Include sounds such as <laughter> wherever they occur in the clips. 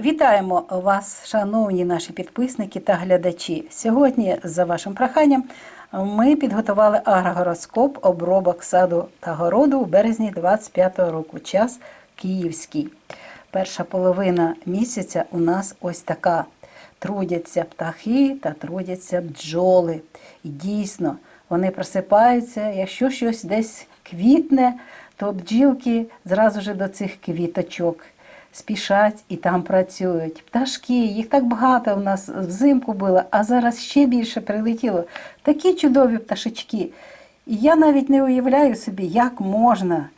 Вітаємо вас, шановні наші підписники та глядачі. Сьогодні, за вашим проханням, ми підготували агрогороскоп обробок саду та городу у березні 25-го року. Час київський. Перша половина місяця у нас ось така. Трудяться птахи та трудяться бджоли. І дійсно, вони просипаються, якщо щось десь квітне, то бджілки зразу ж до цих квіточок спішать і там працюють. Пташки, їх так багато в нас взимку було, а зараз ще більше прилетіло. Такі чудові пташечки. І я навіть не уявляю собі, як можна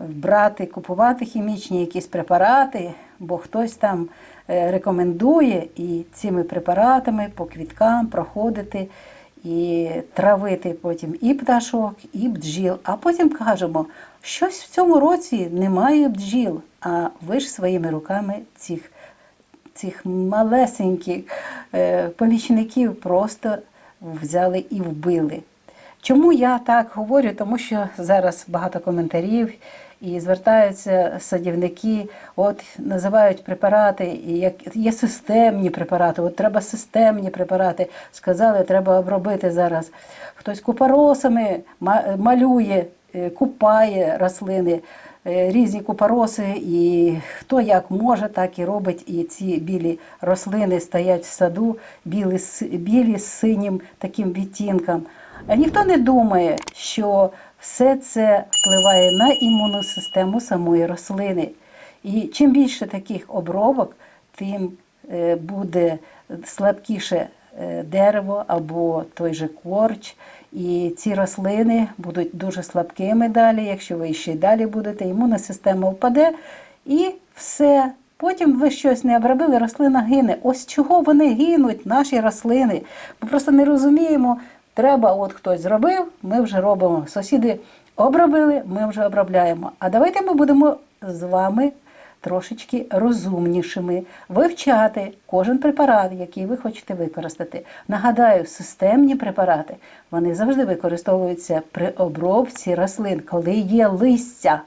брати, купувати хімічні якісь препарати, бо хтось там е, рекомендує і цими препаратами по квіткам проходити і травити потім і пташок, і бджіл. А потім кажемо, щось в цьому році немає бджіл, а ви ж своїми руками цих, цих малесеньких е, помічників просто взяли і вбили. Чому я так говорю? Тому що зараз багато коментарів і звертаються садівники, от називають препарати, і як є системні препарати, от треба системні препарати. Сказали, треба обробити зараз. Хтось купоросами малює, е, купає рослини. е, Різні купороси, і хто як може, так і робить. І ці білі рослини стоять в саду, білі, білі з синім таким відтінком. А ніхто не думає, що все це впливає на імунну систему самої рослини. І чим більше таких обробок, тим е, буде слабкіше е, дерево або той же корч. І ці рослини будуть дуже слабкими далі. Якщо ви ще й далі будете, імунна система впаде і все. Потім ви щось не обробили, рослина гине. Ось чого вони гинуть, наші рослини. Ми просто не розуміємо. Треба, от хтось зробив, ми вже робимо. Сусіди обробили, ми вже обробляємо. А давайте ми будемо з вами трошечки розумнішими, вивчати кожен препарат, який ви хочете використати. Нагадаю, системні препарати вони завжди використовуються при обробці рослин, коли є листя.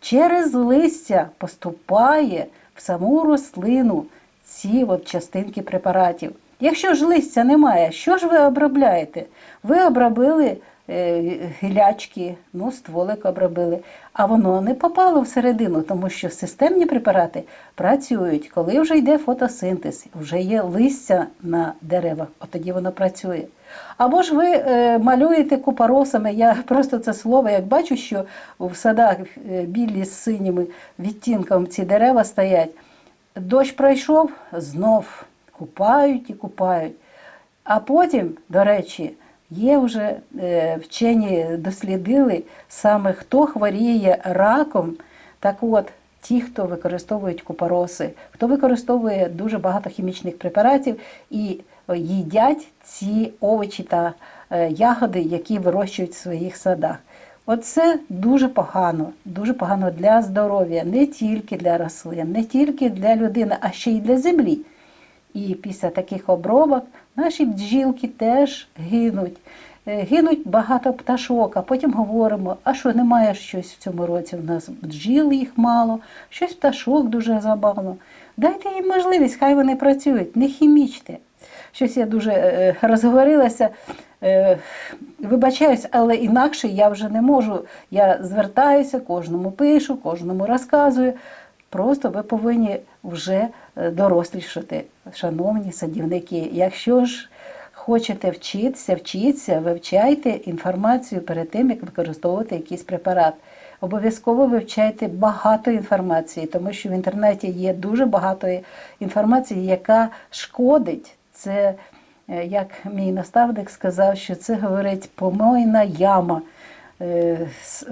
Через листя поступає в саму рослину ці от частинки препаратів. Якщо ж листя немає, що ж ви обробляєте? Ви обробили е, гілячки, ну, стволик обробили, а воно не попало всередину, тому що системні препарати працюють, коли вже йде фотосинтез, вже є листя на деревах, от тоді воно працює. Або ж ви е, малюєте купоросами, я <laughs> просто це слово, як бачу, що в садах е, білі з синіми відтінком ці дерева стоять. Дощ пройшов, знов купають і купають. А потім, до речі, є вже е, вчені дослідили саме хто хворіє раком. Так от, ті, хто використовують купороси, хто використовує дуже багато хімічних препаратів і їдять ці овочі та е, ягоди, які вирощують в своїх садах. Оце дуже погано, дуже погано для здоров'я, не тільки для рослин, не тільки для людини, а ще й для землі. І після таких обробок наші бджілки теж гинуть. Е, Гинуть багато пташок, а потім говоримо, а що немає щось в цьому році? У нас бджіл їх мало, щось пташок дуже забавно. Дайте їм можливість, хай вони працюють, не хімічте. Щось я дуже е, розговорилася. Е, Вибачаюсь, але інакше я вже не можу. Я звертаюся, кожному пишу, кожному розказую. Просто ви повинні вже дорослішати, шановні садівники. Якщо ж хочете вчитися, вчіться, вивчайте інформацію перед тим, як використовувати якийсь препарат. Обов'язково вивчайте багато інформації, тому що в інтернеті є дуже багато інформації, яка шкодить. Це, е, як мій наставник сказав, що це говорить помойна яма е,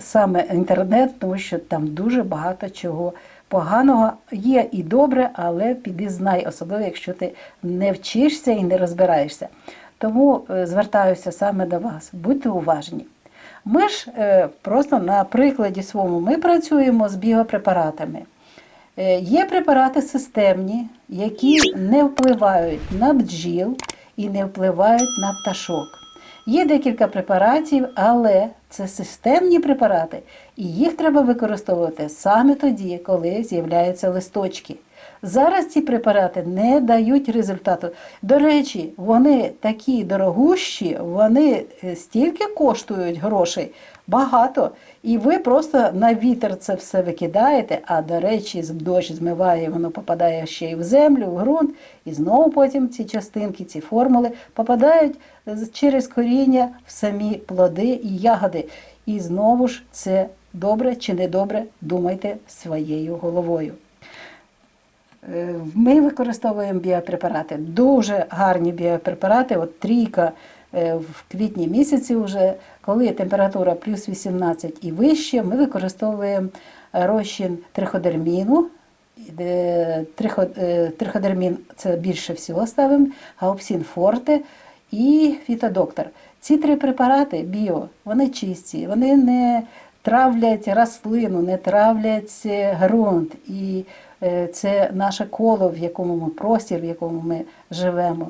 саме інтернет, тому що там дуже багато чого поганого є і добре, але піди знай, особливо якщо ти не вчишся і не розбираєшся. Тому е, звертаюся саме до вас. Будьте уважні. Ми ж е, просто на прикладі своєму ми працюємо з біопрепаратами. Е, Є препарати системні, які не впливають на бджіл і не впливають на пташок. Є декілька препаратів, але Це системні препарати, і їх треба використовувати саме тоді, коли з'являються листочки. Зараз ці препарати не дають результату. До речі, вони такі дорогущі, вони е, стільки коштують грошей, багато. І ви просто на вітер це все викидаєте, а до речі, дощ змиває, воно попадає ще й в землю, в ґрунт, і знову потім ці частинки, ці формули попадають через коріння в самі плоди і ягоди. І знову ж це добре чи не добре, думайте своєю головою. Е, Ми використовуємо біопрепарати, дуже гарні біопрепарати. От трійка е, в квітні місяці, вже, коли температура плюс 18 і вище, ми використовуємо розчин триходерміну. Е, трихо- Триходермін це більше всього ставимо, гаупсін форте і фітодоктор. Ці три препарати біо, вони чисті, вони не травлять рослину, не травлять ґрунт. І е, це наше коло, в якому ми простір, в якому ми живемо,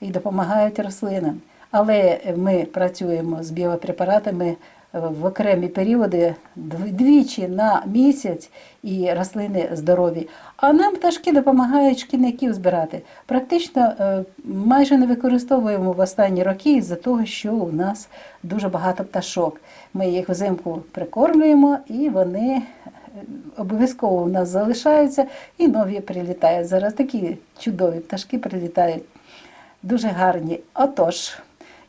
і допомагають рослинам. Але ми працюємо з біопрепаратами е, в окремі періоди двічі на місяць, і рослини здорові. А нам пташки допомагають шкідників збирати. Практично е, майже не використовуємо в останні роки із-за того, що у нас дуже багато пташок. Ми їх взимку прикормлюємо, і вони е, обов'язково у нас залишаються, і нові прилітають. Зараз такі чудові пташки прилітають. Дуже гарні. Отож,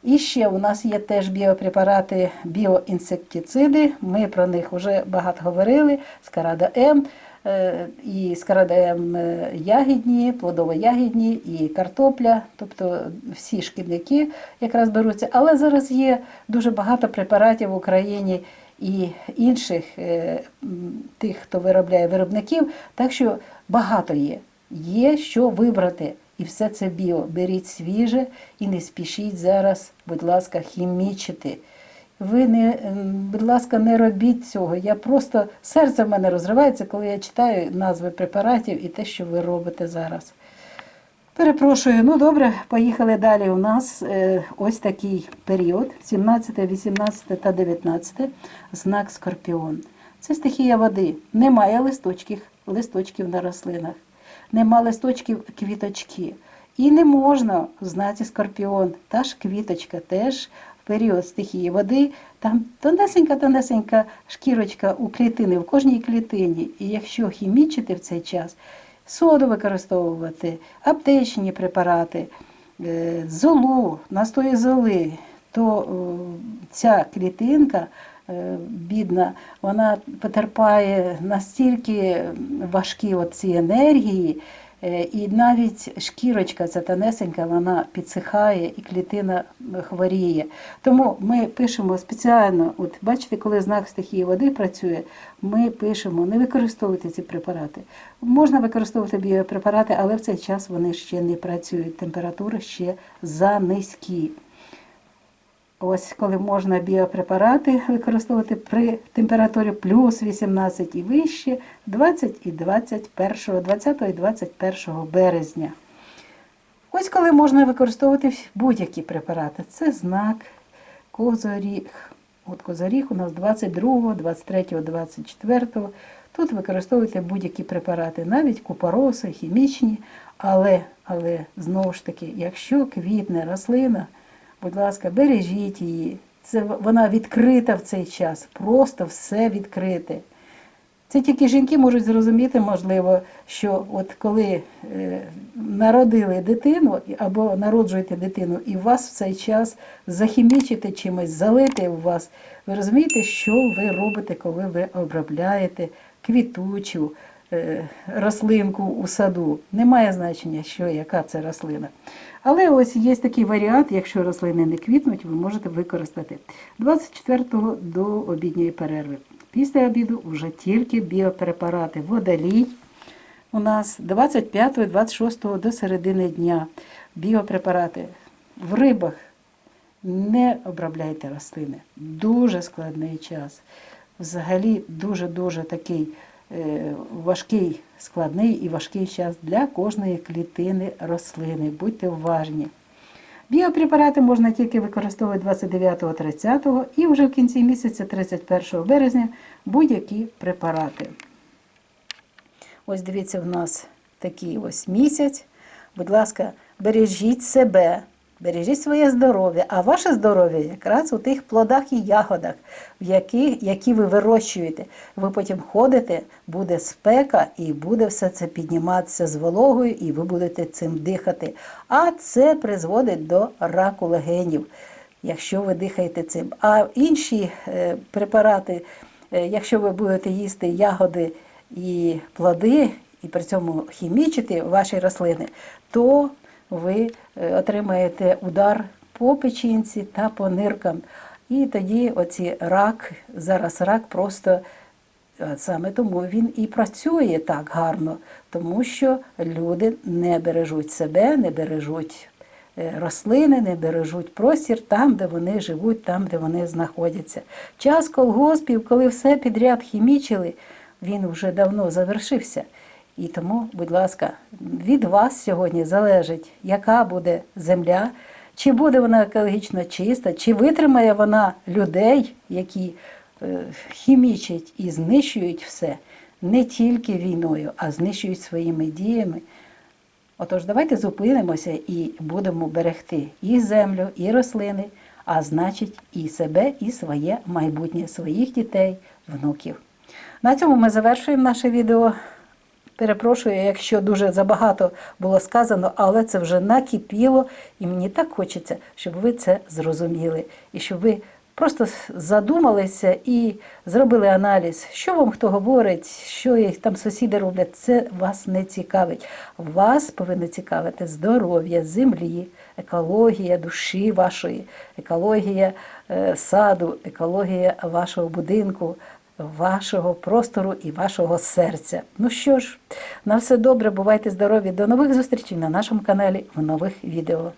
і ще у нас є теж біопрепарати, біоінсектициди. Ми про них вже багато говорили. Скарада М. е, І скарада М е, ягідні, плодово-ягідні, і картопля, тобто всі шкідники якраз беруться. Але зараз є дуже багато препаратів в Україні і інших е, тих, хто виробляє виробників, так що багато є. Є що вибрати. І все це біо. Беріть свіже і не спішіть зараз, будь ласка, хімічити. Ви не, будь ласка, не робіть цього. Я просто серце в мене розривається, коли я читаю назви препаратів і те, що ви робите зараз. Перепрошую, ну добре, поїхали далі. У нас е, ось такий період: 17, 18 та 19, знак Скорпіон. Це стихія води. Немає листочків, листочків на рослинах, нема листочків квіточки. І не можна в знаці Скорпіон, та ж квіточка теж в період стихії води, там тонесенька-тонесенька шкірочка у клітини, в кожній клітині. І якщо хімічити в цей час, соду використовувати, аптечні препарати, е, золу, настої золи, то е, ця клітинка бідна, вона потерпає настільки важкі ці енергії, е, і навіть шкірочка ця тонесенька, вона підсихає і клітина хворіє. Тому ми пишемо спеціально, от бачите, коли знак стихії води працює, ми пишемо, не використовуйте ці препарати. Можна використовувати біопрепарати, але в цей час вони ще не працюють. Температури ще за низькі. Ось коли можна біопрепарати використовувати при температурі плюс 18 і вище 20 і 21, 20 і 21 березня. Ось коли можна використовувати будь-які препарати. Це знак козоріг. От козоріг у нас 22, 23, 24. Тут використовуйте будь-які препарати, навіть купороси, хімічні, але, але знову ж таки, якщо квітне рослина, будь ласка, бережіть її. Це вона відкрита в цей час, просто все відкрите. Це тільки жінки можуть зрозуміти, можливо, що от коли е, народили дитину або народжуєте дитину, і вас в цей час захімічити чимось, залити в вас, ви розумієте, що ви робите, коли ви обробляєте квітучу рослинку у саду. Немає значення, що яка це рослина. Але ось є такий варіант, якщо рослини не квітнуть, ви можете використати 24 до обідньої перерви. Після обіду вже тільки біопрепарати. Водолій у нас 25-26 до середини дня. Біопрепарати в рибах не обробляйте рослини. Дуже складний час. Взагалі дуже-дуже такий е, важкий, складний і важкий час для кожної клітини рослини. Будьте уважні. Біопрепарати можна тільки використовувати 29-30 і вже в кінці місяця, 31 березня, будь-які препарати. Ось дивіться, в нас такий ось місяць. Будь ласка, бережіть себе, бережіть своє здоров'я, а ваше здоров'я якраз у тих плодах і ягодах, які, які ви вирощуєте. Ви потім ходите, буде спека і буде все це підніматися з вологою, і ви будете цим дихати. А це призводить до раку легенів, якщо ви дихаєте цим. А інші е, препарати, е, якщо ви будете їсти ягоди і плоди, і при цьому хімічити ваші рослини, то ви е, отримаєте удар по печінці та по ниркам. І тоді оці рак, зараз рак просто е, саме тому він і працює так гарно, тому що люди не бережуть себе, не бережуть е, рослини, не бережуть простір там, де вони живуть, там, де вони знаходяться. Час колгоспів, коли все підряд хімічили, він вже давно завершився. І тому, будь ласка, від вас сьогодні залежить, яка буде земля, чи буде вона екологічно чиста, чи витримає вона людей, які е, хімічать і знищують все не тільки війною, а знищують своїми діями. Отож, давайте зупинимося і будемо берегти і землю, і рослини, а значить, і себе, і своє майбутнє, своїх дітей, внуків. На цьому ми завершуємо наше відео. Перепрошую, якщо дуже забагато було сказано, але це вже накипіло, і мені так хочеться, щоб ви це зрозуміли, і щоб ви просто задумалися і зробили аналіз, що вам хто говорить, що їх там сусіди роблять. Це вас не цікавить. Вас повинно цікавити здоров'я землі, екологія душі вашої, екологія е, саду, екологія вашого будинку вашого простору і вашого серця. Ну що ж, на все добре, бувайте здорові. До нових зустрічей на нашому каналі в нових відео.